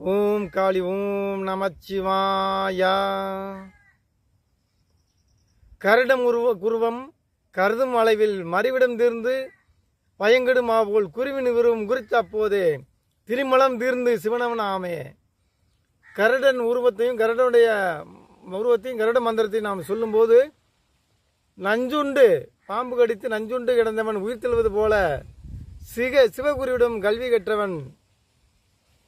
ஓம் காளி ஓம் நமச்சிவாயா. கருடம் உருவ குருவம் கருதும் அளவில் மறிவிடம் தீர்ந்து பயங்கெடும் குருவின் உருவம் குறித்த அப்போதே திருமலம் தீர்ந்து சிவனவன் ஆமே. கருடன் உருவத்தையும் கருடனுடைய உருவத்தையும் கருட மந்திரத்தையும் நாம் சொல்லும்போது நஞ்சுண்டு பாம்பு கடித்து நஞ்சுண்டு கிடந்தவன் உயிர் தெழுவது போல சிக சிவகுருவிடம் கல்வி கற்றவன்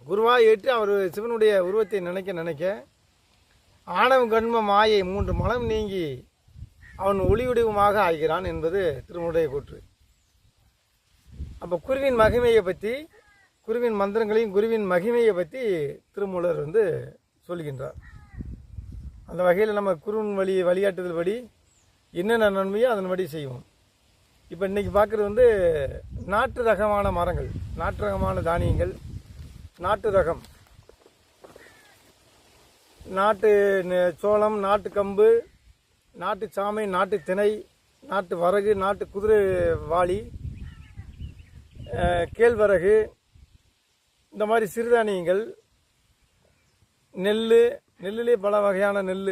குருவாக ஏற்று அவர் சிவனுடைய உருவத்தை நினைக்க நினைக்க ஆணவ கண்ம மாயை மூன்று மனம் நீங்கி அவன் ஒளியுடிவமாக ஆகிறான் என்பது திருமுடைய கூற்று. அப்போ குருவின் மகிமையை பற்றி குருவின் மந்திரங்களையும் குருவின் மகிமையை பற்றி திருமூலர் வந்து சொல்கின்றார். அந்த வகையில் நம்ம குருவின் வழி வழிகாட்டுதல் படி என்னென்ன நன்மையோ அதன்படி செய்வோம். இப்போ இன்றைக்கி பார்க்குறது வந்து நாட்டு ரகமான மரங்கள் நாட்டு ரகமான தானியங்கள் நாட்டு ரகம். நாட்டு சோளம் நாட்டு கம்பு நாட்டு சாமை நாட்டு திணை நாட்டு வரகு நாட்டு குதிரை வாளி கேழ்வரகு இந்த மாதிரி சிறுதானியங்கள் நெல் நெல்லிலே பல வகையான நெல்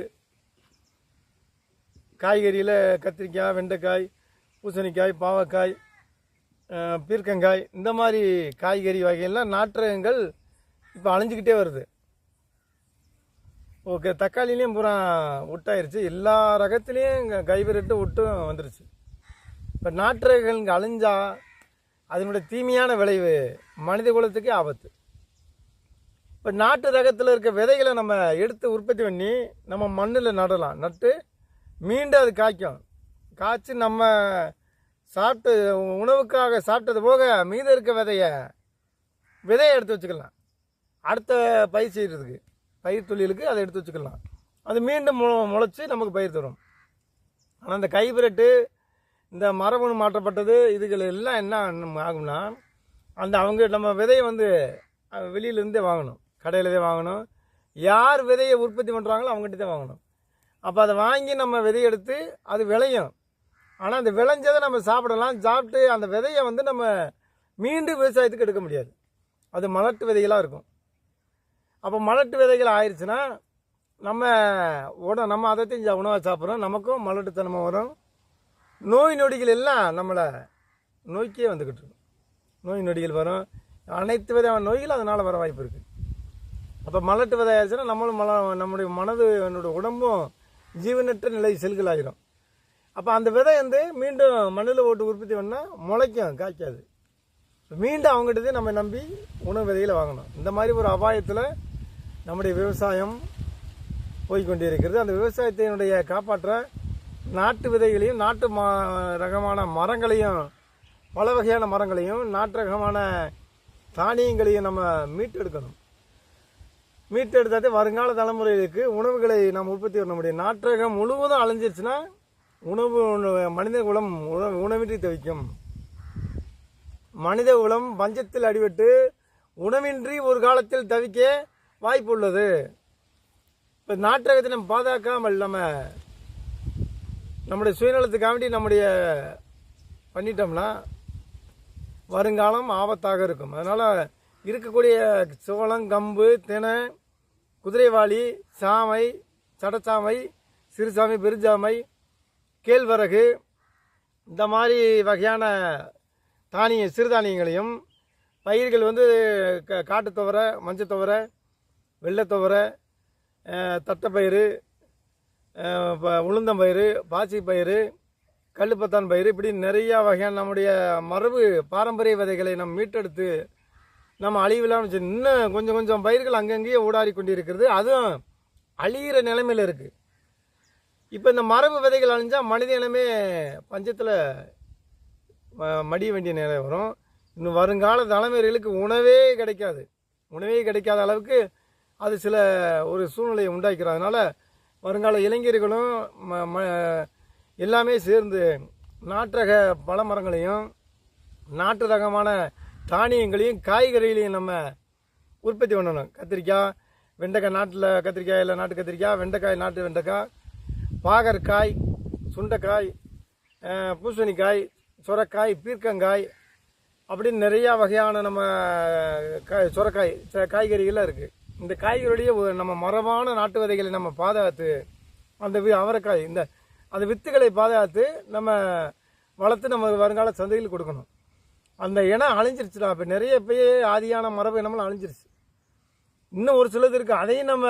காய்கறியில் கத்திரிக்காய் வெண்டைக்காய் பூசணிக்காய் பாவக்காய் பீர்க்கங்காய் இந்த மாதிரி காய்கறி வகையெல்லாம் நாற்றகங்கள் இப்போ அழிஞ்சிக்கிட்டே வருது. ஓகே தக்காளிலையும் பூரா விட்டாயிருச்சு எல்லா ரகத்துலேயும் இங்கே கைவிரட்டு விட்டும் வந்துருச்சு. இப்போ நாற்றகங்கள் இங்கே அழிஞ்சால் அதனுடைய தீமையான விளைவு மனித குலத்துக்கே ஆபத்து. இப்போ நாட்டு ரகத்தில் இருக்க விதைகளை நம்ம எடுத்து உற்பத்தி பண்ணி நம்ம மண்ணில் நடலாம். நட்டு மீண்டும் அது காய்க்கும். காய்ச்சி நம்ம சாப்பிட்டு உணவுக்காக சாப்பிட்டது போக மீதம் இருக்க விதைய விதையை எடுத்து வச்சுக்கலாம். அடுத்த பயிர் செய்கிறதுக்கு பயிர் தொழிலுக்கு அதை எடுத்து வச்சுக்கலாம். அது மீண்டும் மு முளைச்சி நமக்கு பயிர் தரும். ஆனால் இந்த கைபிரட்டு இந்த மரபணு மாற்றப்பட்டது இதுகள் எல்லாம் என்ன ஆகும்னா அந்த அவங்க நம்ம விதையை வந்து வெளியிலேருந்தே வாங்கணும். கடையிலதே வாங்கணும். யார் விதையை உற்பத்தி பண்ணுறாங்களோ அவங்ககிட்ட தான் வாங்கணும். அப்போ அதை வாங்கி நம்ம விதையை எடுத்து அது விளையும். ஆனால் அந்த விளைஞ்சதை நம்ம சாப்பிடலாம். சாப்பிட்டு அந்த விதையை வந்து நம்ம மீண்டும் விவசாயத்துக்கு எடுக்க முடியாது. அது மலட்டு விதைகளாக இருக்கும். அப்போ மலட்டு விதைகள் ஆயிடுச்சுன்னா நம்ம உட நம்ம அதை தெரிஞ்ச உணவாக சாப்பிட்றோம். நமக்கும் மலட்டுத்தனமாக வரும். நோய் நொடிகள் எல்லாம் நம்மளை நோய்க்கே வந்துக்கிட்டு இருக்கும். நோய் நொடிகள் வரும். அனைத்து விதமான நோய்கள் அதனால் வர வாய்ப்பு இருக்குது அப்போ மலட்டு விதை ஆயிடுச்சுன்னா நம்மளும் மல நம்முடைய மனது என்னோடய உடம்பும் ஜீவனற்ற நிலை செல்களாகிடும் அப்போ அந்த விதை வந்து மீண்டும் மண்ணில் ஓட்டு உற்பத்தி பண்ணால் முளைக்கும் காய்க்காது. மீண்டும் அவங்ககிட்ட நம்ம நம்பி உணவு விதைகளை வாங்கணும். இந்த மாதிரி ஒரு அபாயத்தில் நம்முடைய விவசாயம் போய்கொண்டிருக்கிறது. அந்த விவசாயத்தினுடைய காப்பாற்ற நாட்டு விதைகளையும் நாட்டு மா ரகமான மரங்களையும் பல வகையான மரங்களையும் நாட்டு ரகமான தானியங்களையும் நம்ம மீட்டெடுக்கணும். மீட்டெடுத்தாதே வருங்கால தலைமுறைகளுக்கு உணவுகளை நாம் உற்பத்தி பண்ண முடியும். நாட்டகம் முழுவதும் அழிஞ்சிருச்சுன்னா உணவு மனித குலம் உணவு உணவின்றி தவிக்கும். மனித குலம் பஞ்சத்தில் அடிபட்டு உணவின்றி ஒரு காலத்தில் தவிக்க வாய்ப்பு உள்ளது இப்போ நாட்டகத்தை நம்ம பாதுகாக்காமல் நம்ம நம்முடைய சுயநலத்துக்காண்டி நம்முடைய பண்ணிட்டோம்னா வருங்காலம் ஆபத்தாக இருக்கும். அதனால் இருக்கக்கூடிய சோளம் கம்பு தினை குதிரைவாளி சாமை சடச்சாமை சிறுசாமை பெருஞ்சாமை கேழ்வரகு இந்த மாதிரி வகையான தானிய சிறுதானியங்களையும் பயிர்கள் வந்து க காட்டுத்துவரை மஞ்சத்துவரை வெள்ளத்தவரை அஹ், தட்டைப்பயிறு அஹ், ப- உளுந்தம்பயிறு பாசிப்பயிறு கல்லுப்பத்தான் பயிறு இப்படி நிறையா வகையான நம்முடைய மரபு பாரம்பரிய விதைகளை நம் மீட்டெடுத்து நம்ம அழிவில்லாமல் வச்சு இன்னும் கொஞ்சம் கொஞ்சம் பயிர்கள் அங்கங்கேயே ஊடாடி கொண்டிருக்கிறது. அதுவும் அழிகிற நிலைமையில் இருக்குது இப்போ இந்த மரபு விதைகள் அழிஞ்சால் மனித இனமே பஞ்சத்தில் மடிய வேண்டிய நிலை வரும். இன்னும் வருங்கால தலைமுறைகளுக்கு உணவே கிடைக்காது. உணவே கிடைக்காத அளவுக்கு அது சில ஒரு சூழ்நிலையை உண்டாக்கிறதுனால வருங்கால இளைஞர்களும் ம ம- எல்லாமே சேர்ந்து நாட்டக பல மரங்களையும் நாட்டு ரகமான தானியங்களையும் காய்கறிகளையும் நம்ம உற்பத்தி பண்ணணும். கத்திரிக்காய் வெண்டைக்காய் நாட்டில் கத்திரிக்காய் இல்லை நாட்டு கத்திரிக்காய் வெண்டைக்காய் நாட்டு வெண்டைக்காய் பாகற்காய் சுண்டைக்காய் பூசணிக்காய் சுரக்காய் பீர்க்கங்காய் அப்படின்னு நிறையா வகையான நம்ம காய் சுரக்காய் ச- காய்கறிகள்லாம் இருக்குது இந்த காய்கறியுடைய நம்ம மரபான நாட்டு விதைகளை நம்ம பாதுகாத்து அந்த வி- அவரைக்காய் இந்த அந்த வித்துகளை பாதுகாத்து நம்ம வளர்த்து நம்ம வருங்கால சந்தையில் கொடுக்கணும். அந்த இனம் அழிஞ்சிருச்சுடா. இப்போ நிறைய பேர் ஆதியான மரபு இனமெல்லாம் அழிஞ்சிருச்சு. இன்னும் ஒரு சிலது இருக்குது அதையும் நம்ம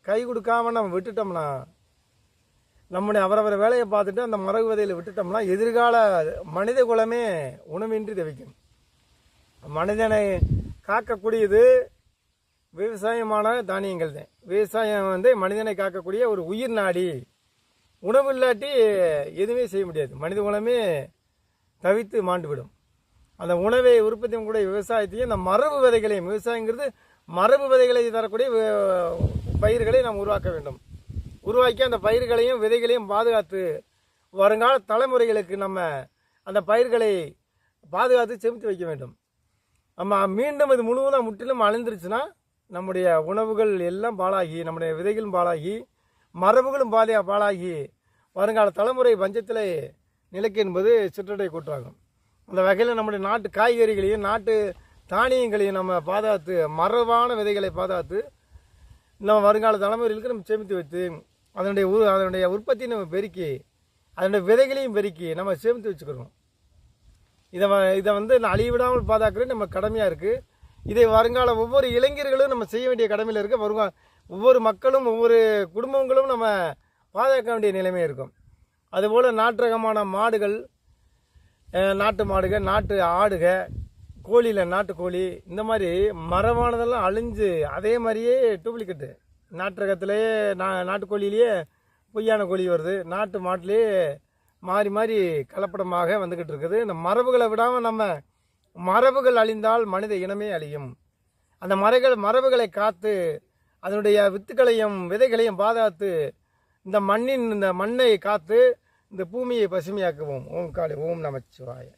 கை கொடுக்காம நம்ம விட்டுட்டோம்னா நம்முடைய அவரவர் வேலையை பார்த்துட்டு அந்த மரபு விதையில் விட்டுட்டோம்னா எதிர்கால மனித குலமே உணவின்றி தவிக்கும். மனிதனை காக்கக்கூடியது விவசாயமான தானியங்கள் தான் விவசாயம் வந்து மனிதனை காக்கக்கூடிய ஒரு உயிர் நாடி. உணவு இல்லாட்டி எதுவுமே செய்ய முடியாது. மனித குலமே தவித்து மாண்டுவிடும். அந்த உணவை உற்பத்தியும் கூட விவசாயத்தையும் இந்த மரபு விதைகளையும் விவசாயங்கிறது மரபு விதைகளை தரக்கூடிய பயிர்களை நாம் உருவாக்க வேண்டும். உருவாக்கி அந்த பயிர்களையும் விதைகளையும் பாதுகாத்து வருங்கால தலைமுறைகளுக்கு நம்ம அந்த பயிர்களை பாதுகாத்து செமித்து வைக்க வேண்டும். நம்ம மீண்டும் இது முழுவதும் முற்றிலும் அழிந்துருச்சுன்னா நம்முடைய உணவுகள் எல்லாம் பாழாகி நம்முடைய விதைகளும் பாழாகி மரபுகளும் பாலியா பாழாகி வருங்கால தலைமுறை பஞ்சத்தில் நிலைக்கு என்பது சிற்றடை கூற்றாகும். அந்த வகையில் நம்முடைய நாட்டு காய்கறிகளையும் நாட்டு தானியங்களையும் நம்ம பாதுகாத்து மரபான விதைகளை பாதுகாத்து நம்ம வருங்கால தலைமுறைகளுக்கு நம்ம சேமித்து வைத்து அதனுடைய உ- அதனுடைய உற்பத்தியை நம்ம பெருக்கி அதனுடைய விதைகளையும் பெருக்கி நம்ம சேமித்து வச்சுக்கிறோம். இதை இதை வந்து நான் அழிவிடாமல் பாதுகாக்கிறது நம்ம கடமையாக இருக்குது இதை வருங்கால ஒவ்வொரு இளைஞர்களும் நம்ம செய்ய வேண்டிய கடமையில் இருக்க வருங்கா. ஒவ்வொரு மக்களும் ஒவ்வொரு குடும்பங்களும் நம்ம பாதுகாக்க வேண்டிய நிலைமை இருக்கும். அதுபோல் நாட்டு ரகமான மாடுகள் நாட்டு மாடுகள் நாட்டு ஆடுக கோழியில் நாட்டுக்கோழி இந்த மாதிரி மரபானதெல்லாம் அழிஞ்சு அதே மாதிரியே டூப்ளிகேட்டு நாட்டு ரகத்திலேயே நா நாட்டுக்கோழியிலேயே பொய்யான கோழி வருது. நாட்டு மாட்டிலேயே மாறி மாறி கலப்படமாக வந்துக்கிட்டு இருக்குது. இந்த மரபுகளை விடாமல் நம்ம மரபுகள் அழிந்தால் மனித இனமே அழியும். அந்த மரங்கள் மரபுகளை காத்து அதனுடைய வித்துக்களையும் விதைகளையும் பாதுகாத்து இந்த மண்ணின் இந்த மண்ணை காத்து இந்த பூமியை பசுமையாக்குவோம். ஓம் காளி ஓம் நமச்சிவாய.